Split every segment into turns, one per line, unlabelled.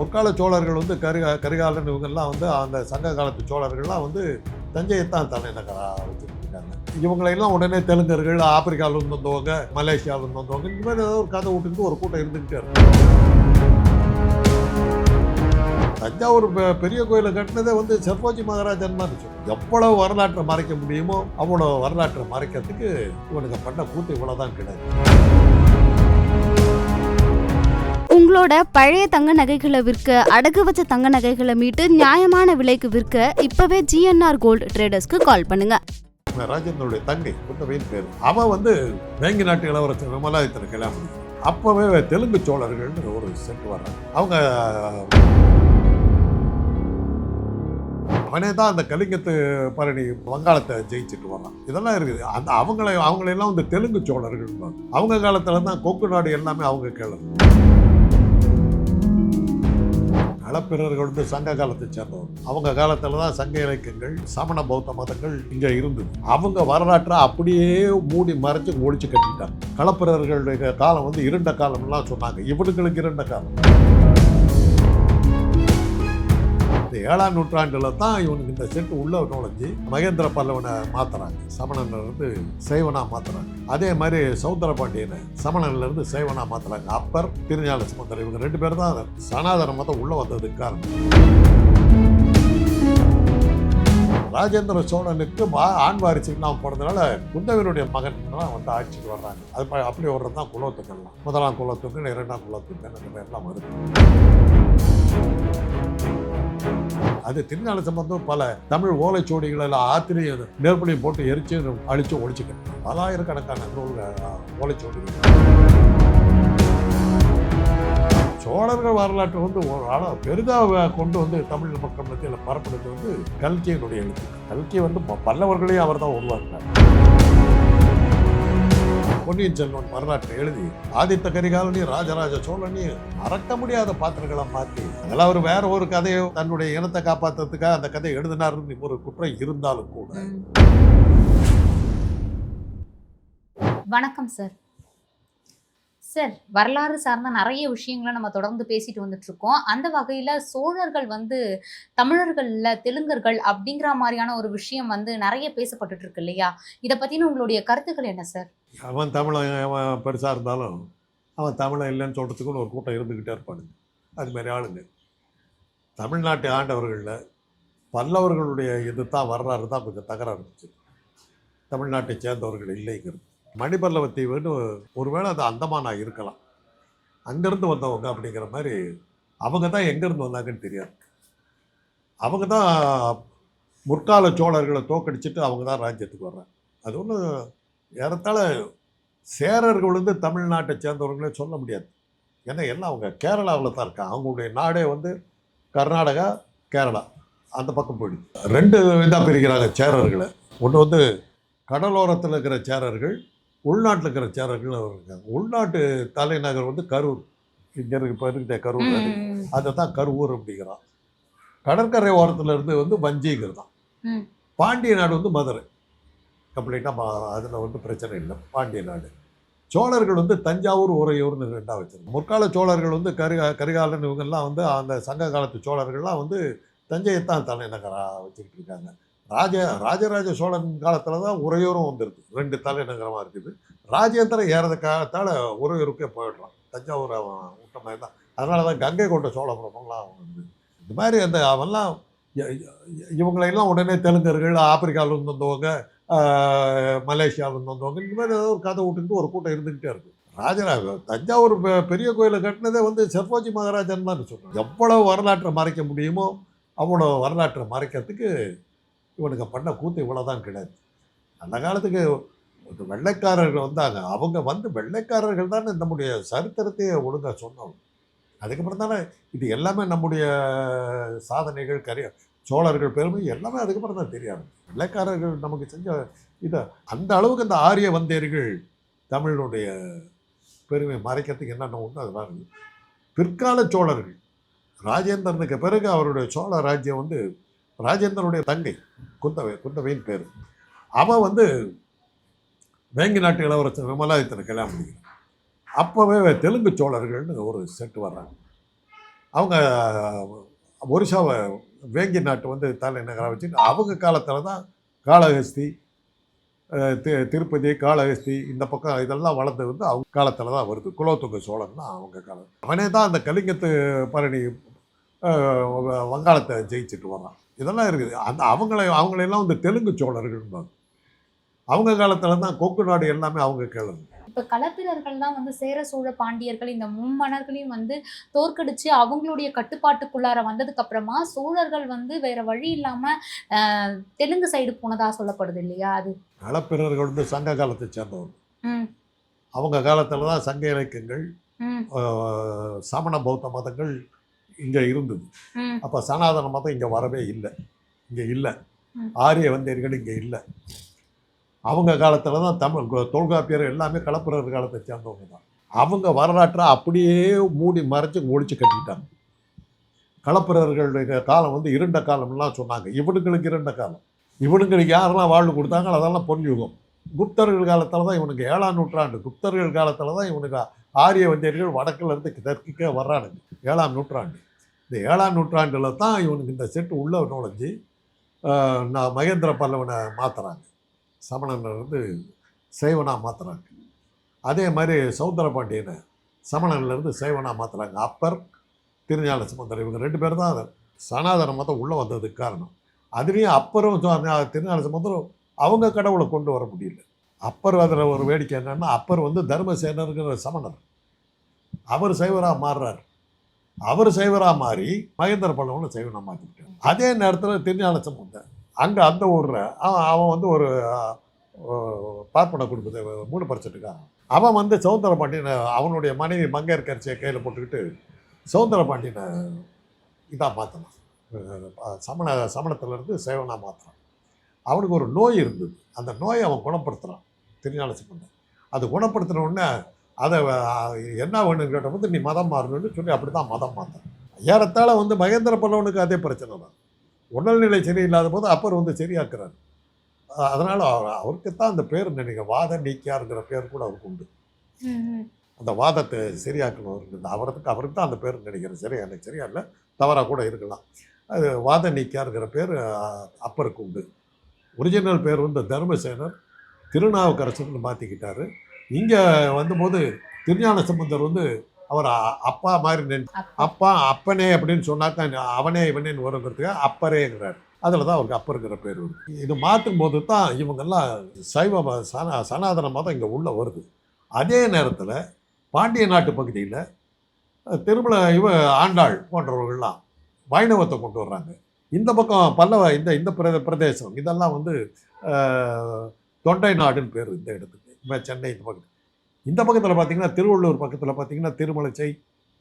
முற்கால சோழர்கள் வந்து கருகா கரிகாலன் இவங்கெல்லாம் வந்து அந்த சங்க காலத்து சோழர்கள்லாம் வந்து தஞ்சையை தான் தலைநகராக வச்சுருக்காங்க இவங்களையெல்லாம் உடனே தெலுங்கர்கள் ஆப்பிரிக்காவிலேருந்து வந்தவங்க மலேசியாவிலேருந்து வந்தவங்க இந்த மாதிரி ஏதாவது ஒரு கதை விட்டுட்டு ஒரு கூட்டம் இருந்துக்கிட்டே இருக்கும் தஞ்சாவூர் பெரிய கோயிலை கட்டினதே வந்து சர்வோஜி மகாராஜன் தான் இருந்துச்சு. எவ்வளவு வரலாற்றை மறைக்க முடியுமோ அவ்வளோ வரலாற்றை மறைக்கிறதுக்கு இவனுக்கு பண்ண கூத்து இவ்வளோதான் கிடையாது.
உங்களோட பழைய தங்க நகைகளை விற்க அடகு வச்ச தங்க நகைகளை மீட்டு நியாயமான விலைக்கு விற்க இப்பவே ஜிஎன்ஆர் கோல்டு ட்ரேடர்ஸ்க்கு கால் பண்ணுங்க.
ராஜேந்திரனுடைய தங்கை குந்தவையின் பேர். அவன் வந்து வேங்கி நாட்டு இளவரசர் விமலாதித்தனை கல்யாணம் பண்ணிக்கிறான். அப்பவே தெலுங்கு சோழர்கள்னு ஒரு செட்டு வர்றாங்க. அவங்க அவனே தான் அந்த கலிங்கத்து பரணி வங்காளத்தை ஜெயிச்சுட்டு வரான் இதெல்லாம் இருக்குது. அந்த அவங்களை அவங்களெல்லாம் வந்து தெலுங்கு சோழர்கள். அவங்க காலத்துல தான் கொங்கு நாடு எல்லாமே அவங்க கேளு. களப்பிரர்கள் வந்து சங்க காலத்தை சேர்ந்தவர். அவங்க காலத்தில் தான் சங்க இலக்கியங்கள் சமண பௌத்த மதங்கள் இங்கே இருந்தது. அவங்க வரலாற்றை அப்படியே மூடி மறைச்சு ஒழிச்சு கட்டிட்டாங்க. களப்பிரர்களுடைய காலம் வந்து இருண்ட காலம்லாம் சொன்னாங்க. இவனுங்களுக்கு இருண்ட காலம். இந்த ஏழாம் நூற்றாண்டில் தான் இவனுக்கு இந்த செட்டு உள்ள நுழைஞ்சி மகேந்திர பல்லவனை மாத்துறாங்க. சமணன்ல இருந்து சைவனா மாத்துறாங்க. அதே மாதிரி சௌந்தர பாண்டியனை சமணன்லேருந்து சைவனாக மாற்றுறாங்க மாத்துறாங்க. அப்பர் திருஞான சமுந்தர் இவங்க ரெண்டு பேர் தான் சனாதன மதம் உள்ளே வந்ததுக்கு காரணம். ராஜேந்திர சோழனுக்கு மா- ஆண் வாரிசு போனதுனால குந்தவியனுடைய மகன் தான் வந்து ஆட்சிக்கு வர்றாங்க. அது அப்படி வர்றது தான் குலத்துக்கெல்லாம் முதலாம் குலத்துக்கு இரண்டாம் குலத்துக்கு அந்த பேர்லாம் வருது? அது திருநாள சம்பந்தம் பல தமிழ் ஓலைச்சுவடிகளில் எல்லாம் ஆத்திரையும் நெருப்பலையும் போட்டு எரிச்சு அழிச்சு ஒழிச்சுக்கணும் பலாயிரக்கணக்கான நூல்கள் ஓலைச்சுவடிகள் சோழர்கள் வரலாற்று வந்து ஒரு ஆளா பெரிதாக கொண்டு வந்து தமிழ் மக்கள் மத்தியில் பரப்புனது வந்து கல்கியனுடைய எழுத்து. கல்கி வந்து ப- பல்லவர்களையும் அவர் தான் உருவாக்குறார் பொன்னியின் செல்வன் வரலாற்றை எழுதி ஆதித்த கரிகாலனையும் ராஜராஜ சோழனையும் மறக்க முடியாத பாத்திரங்களை மாற்றி அதெல்லாம் அவர் வேற ஒரு கதையை தன்னுடைய இனத்தை காப்பாற்றுறதுக்காக அந்த கதையை எழுதினார்னு ஒரு குற்றம் இருந்தாலும் கூட.
வணக்கம் சார் சார் வரலாறு சார்ந்த நிறைய விஷயங்களை நம்ம தொடர்ந்து பேசிட்டு வந்துட்டு இருக்கோம் அந்த வகையில் சோழர்கள் வந்து தமிழர்களில் தெலுங்கர்கள் அப்படிங்கிற மாதிரியான ஒரு விஷயம் வந்து நிறைய பேசப்பட்டுட்டு இருக்கு இல்லையா? இதை பற்றின உங்களுடைய கருத்துக்கள் என்ன சார்
அவன் தமிழன் அவன் பெருசாக இருந்தாலும் அவன் தமிழன் இல்லைன்னு சொல்கிறதுக்குன்னு ஒரு கூட்டம் இருந்துக்கிட்டே இருப்பானுங்க. அதுமாரி ஆளுங்க. தமிழ்நாட்டை ஆண்டவர்களில் பல்லவர்களுடைய இது தான் வரலாறு தான் கொஞ்சம் தகராறு இருந்துச்சு தமிழ்நாட்டை சேர்ந்தவர்கள் இல்லைங்கிறது. மணிபல்லவ தீவுன்னு ஒருவேளை அது அந்தமானாக இருக்கலாம். அங்கேருந்து வந்தவங்க அப்படிங்கிற மாதிரி அவங்க தான் எங்கேருந்து வந்தாங்கன்னு தெரியாது. அவங்க தான் முற்கால சோழர்களை தோக்கடிச்சிட்டு அவங்க தான் ராஜ்யத்துக்கு வர்றாங்க. அது ஒன்றும் ஏறத்தாழ சேரர்கள் வந்து தமிழ்நாட்டை சேர்ந்தவர்களே சொல்ல முடியாது. ஏன்னா எல்லாம் அவங்க கேரளாவில் தான் இருக்காங்க. அவங்களுடைய நாடே வந்து கர்நாடகா கேரளா. அந்த பக்கம் போயிடுது. ரெண்டு இதாக பிரிக்கிறாங்க சேரர்களை. ஒன்று வந்து கடலோரத்தில் இருக்கிற சேரர்கள் உள்நாட்டில் இருக்கிற சேரர்கள் இருக்காங்க. உள்நாட்டு தலைநகர் வந்து கரூர். இங்கே இருக்கு இப்போ இருக்கிற கரூர் அதை. தான் கருவூர் அப்படிங்கிறான். கடற்கரை ஓரத்தில் இருந்து வந்து வஞ்சிங்கிறதான். பாண்டிய நாடு வந்து மதுரை. கம்ப்ளீட்டாக அதில் வந்து பிரச்சனை இல்லை. பாண்டிய நாடு. சோழர்கள் வந்து தஞ்சாவூர் உறையூர்னு ரெண்டாக வச்சிருக்காங்க முற்கால சோழர்கள் வந்து கரிகா கரிகாலன் இவங்கெல்லாம் வந்து அந்த சங்க காலத்து சோழர்கள்லாம் வந்து தஞ்சையை தான் தலைநகராக வச்சுக்கிட்டு இருக்காங்க. ராஜ ராஜராஜ சோழன் காலத்தில் தான் உறையூரும் வந்துருக்கு ரெண்டு தலைநகரமாக இருக்குது. ராஜேந்திரன் ஏறத காலத்தால் உறையூருக்கே போயிடுறான். தஞ்சாவூர் அவன் விட்ட மாதிரி தான். அதனால தான் கங்கை கொண்ட சோழபுரம்லாம் அவன் வந்து இந்த மாதிரி அந்த அவெல்லாம் இவங்களையெல்லாம் உடனே தெலுங்கர்கள் ஆப்பிரிக்காவிலேருந்து வந்தவங்க மலேசியாவிலேருந்து வந்தவங்க. இந்த மாதிரி ஏதோ ஒரு கதை விட்டுக்கிட்டு ஒரு கூட்டம் இருந்துக்கிட்டே இருக்கும் ராஜராஜ தஞ்சாவூர் பெரிய கோயிலை கட்டினதே வந்து சர்வோஜி மகாராஜன் தான் சொல்கிறேன் எவ்வளோ வரலாற்றை மறைக்க முடியுமோ அவ்வளோ வரலாற்றை மறைக்கிறதுக்கு இவனுக்கு பண்ண கூத்து இவ்வளோதான் கிடையாது. அந்த காலத்துக்கு ஒரு வெள்ளைக்காரர்கள் வந்தாங்க. அவங்க வந்து வெள்ளைக்காரர்கள் தானே நம்முடைய சரித்திரத்தையே ஒழுங்காக சொன்னவங்க. அதுக்கப்புறம் தானே இது எல்லாமே நம்முடைய சாதனைகள் கரிய சோழர்கள் பெருமை எல்லாமே அதுக்கப்புறம் தான் தெரியாது வெள்ளைக்காரர்கள் நமக்கு செஞ்ச இதை அந்த அளவுக்கு அந்த ஆரிய வந்தேரிகள் தமிழனுடைய பெருமை மறைக்கிறதுக்கு என்னென்ன உண்டு அதெல்லாம் இருக்குது பிற்கால சோழர்கள் ராஜேந்திரனுக்கு பிறகு அவருடைய சோழ ராஜ்யம் வந்து ராஜேந்திரனுடைய தங்கை குந்தவை குந்தவையின் பேர். அவன் வந்து வேங்கி நாட்டு இளவரசர் விமலாதித்தனை கல்யாணம் பண்ணிக்கிறான். அப்போவே தெலுங்கு சோழர்கள்னு ஒரு செட்டு வர்றாங்க. அவங்க ஒரிசாவை வேங்கி நாட்டு வந்து தலைநகராக வச்சு அவங்க காலத்தில் தான் காளஹஸ்தி தி- திருப்பதி காளஹஸ்தி இந்த பக்கம் இதெல்லாம் வளர்ந்து வந்து அவங்க காலத்தில் தான் வருது. குலோத்துங்க சோழன் தான் அவங்க காலம். அவனே தான் அந்த கலிங்கத்து பரணி வ- வங்காளத்தை ஜெயிச்சுட்டு வரான் இதெல்லாம் இருக்குது. அந்த அவங்கள அவங்களெல்லாம் வந்து தெலுங்கு சோழர்கள்பாங்க. அவங்க காலத்தில் தான் கொங்கு நாடு எல்லாமே அவங்க கேளுங்க.
இப்ப களப்பிரர்கள் தான் வந்து சேர சோழ பாண்டியர்கள் இந்த மும்மன்னர்களையும் வந்து தோற்கடிச்சு அவங்களுடைய கட்டுப்பாட்டுக்குள்ளார வந்ததுக்கு அப்புறமா சோழர்கள் வந்து வேற வழி இல்லாம ஆஹ், தெலுங்கு சைடு போனதா சொல்லப்படுது இல்லையா அது?
களப்பிரர்கள் வந்து சங்க காலத்தை சேர்ந்தவங்க. அவங்க காலத்தில் தான் சங்க இலக்கியங்கள் சமண பௌத்த மதங்கள் இங்கே இருந்தது. அப்போ சனாதன மதம் இங்கே வரவே இல்லை. இங்கே இல்லை. ஆரிய வந்தேர்கள் இங்கே இல்லை. அவங்க காலத்தில் தான் தமிழ் தொல்காப்பியர் எல்லாமே களப்பிரர் காலத்தை சேர்ந்தவங்க தான். அவங்க வரலாற்றை அப்படியே மூடி மறைச்சு ஒழிச்சு கட்டிக்கிட்டாங்க களப்பிரர்களுடைய காலம் வந்து இருண்ட காலம்லாம் சொன்னாங்க. இவனுங்களுக்கு இருண்ட காலம். இவனுங்களுக்கு யாரெல்லாம் வாழ்வு கொடுத்தாங்களோ அதெல்லாம் பொன்யுகம் குப்தர்கள் காலத்தில் தான் இவனுக்கு ஏழாம் நூற்றாண்டு. குப்தர்கள் காலத்தில் தான் இவனுக்கு ஆரிய வந்தியர்கள் வடக்கிலேருந்து தெற்குக்கே வர்றானுங்க. ஏழாம் நூற்றாண்டு. இந்த ஏழாம் நூற்றாண்டில் தான் இவனுக்கு இந்த செட்டு உள்ளே நுழைஞ்சு நான் மகேந்திர பல்லவனை மாற்றுறாங்க சமணனை வந்து சைவனாக மாற்றுறாங்க அதே மாதிரி சௌந்தர பாண்டியனை சமணன்லேருந்து சைவனாக மாற்றுறாங்க அப்பர் திருஞான சம்பந்தர் இவங்க ரெண்டு பேர் தான் சனாதன மதம் உள்ளே வந்ததுக்கு காரணம். அதுலேயும் அப்பரும் திருஞான சம்பந்தரும் அவங்க கடவுளை கொண்டு வர முடியல. அப்பர் அதில் ஒரு வேடிக்கை என்னென்னா அப்பர் வந்து தர்மசேனருங்கிற சமணர். அவர் சைவராக மாறுறார். அவர் சைவராக மாறி மகேந்திர பல்லவனை சைவனாக மாற்றிக்கிட்டார் அதே நேரத்தில் திருஞான சம்பந்தர் அங்கே அந்த ஊரில் அவன் அவன் வந்து ஒரு பார்ப்பன குடும்பத்தை மூணு பர்சன்ட்டுக்காரன் அவன் வந்து சௌந்தர பாண்டியனை அவனுடைய மனைவி மங்கையர் கரிசியை கையில் போட்டுக்கிட்டு சௌந்தர பாண்டியனை இதாக மாற்றலாம் சமண சமணத்திலேருந்து சேவனாக மாற்றுறான் அவனுக்கு ஒரு நோய் இருந்தது. அந்த நோயை அவன் குணப்படுத்துகிறான் திருஞான சம்பந்தன். அது குணப்படுத்தின உடனே அதை என்ன வேணும்னு கேட்டபோது நீ மதம் மாறணும்னு சொல்லி அப்படி தான் மதம் மாற்றான் ஏறத்தாழ வந்து மகேந்திர பல்லவனுக்கு அதே பிரச்சனை தான். உடல்நிலை சரியில்லாத போது அப்பர் வந்து சரியாக்குறாரு. அதனால அவர் அவருக்கு தான் அந்த பேர் நினைக்க வாத நீக்கியாருங்கிற பேர் கூட அவருக்கு உண்டு. அந்த வாதத்தை சரியாக்கணும் இருக்குது அவருக்கு அவருக்கு தான் அந்த பேர் நினைக்கிறேன். சரியா எனக்கு சரியா இல்லை. தவறாக கூட இருக்கலாம். அது வாத நீக்கியாருங்கிற பேர் அப்பருக்கு உண்டு. ஒரிஜினல் பேர் வந்து தர்மசேனர். திருநாவுக்கரசர்னு மாற்றிக்கிட்டாரு இங்கே வந்தபோது திருஞான சம்பந்தர் வந்து அவர் அப்பா மாதிரி நினை
அப்ப-
அப்பா அப்பனே அப்படின்னு சொன்னாக்கா அவனே இவனேன்னு வருங்கிறதுக்கு அப்பரேங்கிறார். அதில் தான் அவருக்கு அப்பருங்கிற பேர் வருது. இது மாற்றும் போது தான் இவங்கெல்லாம் சைவ ம- சனா சனாதன மதம் இங்கே உள்ளே வருது. அதே நேரத்தில் பாண்டிய நாட்டு பகுதியில் திருமல இவ ஆண்டாள் போன்றவர்கள்லாம் வைணவத்தை கொண்டு வர்றாங்க. இந்த பக்கம் பல்லவ இந்த இந்த பிரதே பிரதேசம் இதெல்லாம் வந்து தொண்டை நாடுன்னு பேர் இந்த இடத்துக்கு. இப்போ சென்னை இந்த பக்கத்து இந்த பக்கத்தில் பார்த்தீங்கன்னா திருவள்ளூர் பக்கத்தில் பார்த்தீங்கன்னா திருமலைச்சை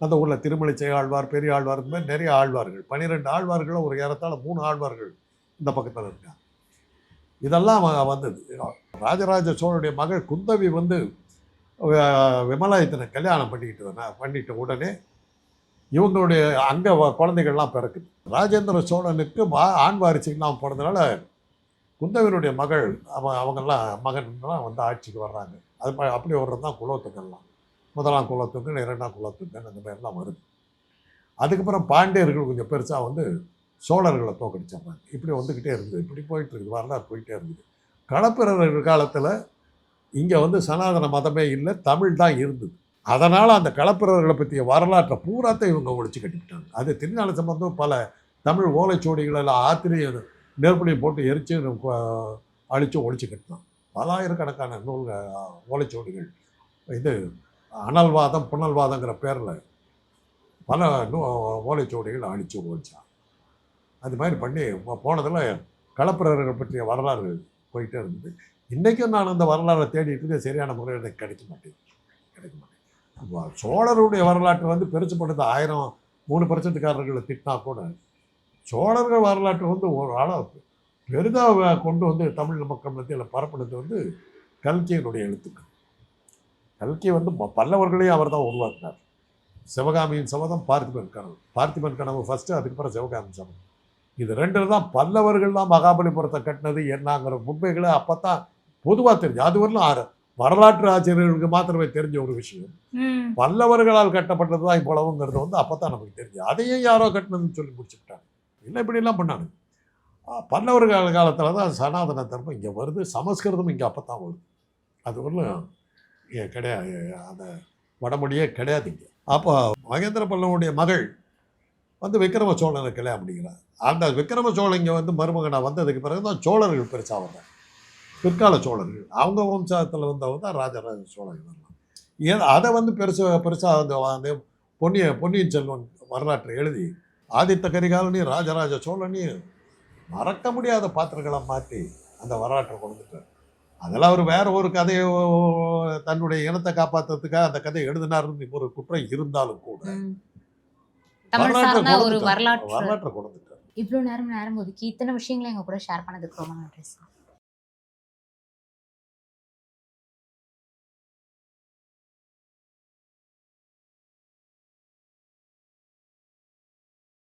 அந்த ஊரில் திருமலைச்சை ஆழ்வார் பெரிய ஆழ்வார் இந்த மாதிரி நிறைய ஆழ்வார்கள். பன்னிரெண்டு ஆழ்வார்களும் ஒரு ஏறத்தாழ மூணு ஆழ்வார்கள் இந்த பக்கத்தில் இருக்காங்க. இதெல்லாம் வந்தது. ராஜராஜ சோழனுடைய மகள் குந்தவி வந்து விமலாயத்தனை கல்யாணம் பண்ணிக்கிட்டு பண்ணிட்ட உடனே இவங்களுடைய அங்கே குழந்தைகள்லாம் பிறக்குது. ராஜேந்திர சோழனுக்கு மா ஆண் வாரிசு இல்லாமல் போனதுனால குந்தவியினுடைய மகள் அவ அவங்கெல்லாம் மகன்லாம் வந்து ஆட்சிக்கு வர்றாங்க. அது மாதிரி அப்படி வர்றது தான் குலத்துக்கெல்லாம் முதலாம் குலத்துக்கு இரண்டாம் குலத்துக்கு அந்த மாதிரிலாம் வருது. அதுக்கப்புறம் பாண்டியர்கள் கொஞ்சம் பெருசாக வந்து சோழர்களை தோக்கடிச்சிடுறாங்க. இப்படி வந்துக்கிட்டே இருக்குது. இப்படி போயிட்டு இருக்குது. வரலாறு போயிட்டே இருக்குது. களப்பிரர்கள் காலத்தில் இங்கே வந்து சனாதன மதமே இல்லை தமிழ் தான் இருந்தது. அதனால் அந்த களப்பிரர்களை பற்றிய வரலாற்றை பூராத்தை இவங்க ஒழிச்சு கட்டிக்கிட்டாங்க. அது திருநாள் சம்பந்தம் பல தமிழ் ஓலைச்சுவடிகள் எல்லாம் ஆத்திரையும் நெருப்புலையும் போட்டு எரித்து அழித்து ஒழிச்சு கட்டினான் பலாயிரக்கணக்கான நூல்கள் ஓலைச்சுவடிகள். இது அனல்வாதம் புனல்வாதங்கிற பேரில் பல நூ ஓலைச்சுவடிகள் அழித்து ஒழிச்சான் அது மாதிரி பண்ணி போனதில் களப்பிரர்கள் பற்றிய வரலாறு போயிட்டே இருந்தது. இன்றைக்கும் நான் அந்த வரலாறை தேடிட்டு இருக்கேன். சரியான முறையில் எனக்கு கிடைக்க மாட்டேங்குது. கிடைக்க மாட்டேங்குது. சோழருடைய வரலாற்று வந்து பெருசுப்படுத்த ஆயிரம் மூணு பர்சன்ட்காரர்களை திட்டினா கூட சோழர்கள் வரலாற்று வந்து ஒரு அளவுக்கு பெரிதாக கொண்டு வந்து தமிழ் மக்கள் மத்தியில் பரப்புனது வந்து கல்கியினுடைய எழுத்துக்கள். கல்கி வந்து பல்லவர்களையும் அவர் தான் உருவாக்கினார். சிவகாமியின் சபதம் பார்த்திபன் கனவு. பார்த்திபன் கனவு ஃபஸ்ட்டு அதுக்கப்புறம் சிவகாமி சபதம். இது ரெண்டு தான் பல்லவர்கள் தான் மகாபலிபுரத்தை கட்டினது என்னங்கிற உண்மைகளை அப்போ தான் பொதுவாக தெரிஞ்சு அது வரலும் ஆறு. வரலாற்று ஆசிரியர்களுக்கு மாத்திரமே தெரிஞ்ச ஒரு விஷயம். பல்லவர்களால் கட்டப்பட்டது தான் இவ்வளவுங்கிறது வந்து அப்போ தான் நமக்கு தெரிஞ்சு அதையும் யாரோ கட்டினதுன்னு சொல்லி முடிச்சுட்டாங்க இல்லை இப்படிலாம் பண்ணாங்க பல்லவர்கள் காலத்தில் தான் சனாதன தர்மம் இங்கே வருது. சமஸ்கிருதம் இங்கே அப்போ தான் வருது. அது ஒன்றும் இங்கே கிடையாது அந்த வடமொழியே கிடையாது இங்கே. அப்போ மகேந்திர பல்லவனுடைய மகள் வந்து விக்ரம சோழனை கல்யாணம் பண்ணிக்கிறார் அந்த விக்ரம சோழன் இங்கே வந்து மருமகனாக வந்ததுக்கு பிறகு தான் சோழர்கள் பெருசாக வந்தாங்க. பிற்கால சோழர்கள். அவங்க வம்சத்தில் வந்தவங்க தான் ராஜராஜ சோழன் வரலாம் ஏன் அதை வந்து பெருசு பெருசாக வந்து அந்த பொன்னிய பொன்னியின் செல்வன் வரலாற்றை எழுதி ஆதித்த கரிகாலனையும் ராஜராஜ சோழனையும் மறக்க முடியாத பாத்திரங்களை மாற்றி அந்த வரலாற்றை கொண்டுட்டார் அதெல்லாம் அவர் வேற ஒரு கதையை தன்னுடைய இனத்தை காப்பாற்றுறதுக்காக அந்த கதையை எழுதினாருன்னு ஒரு குற்றம் இருந்தாலும் கூட வரலாற்றை கொடுத்துட்டார்.
இவ்வளவு நேரம் நேரம் ஒதுக்கி இத்தனை விஷயங்களை எங்க கூட ஷேர் பண்ணதுக்கு ரொம்ப நன்றி சார்.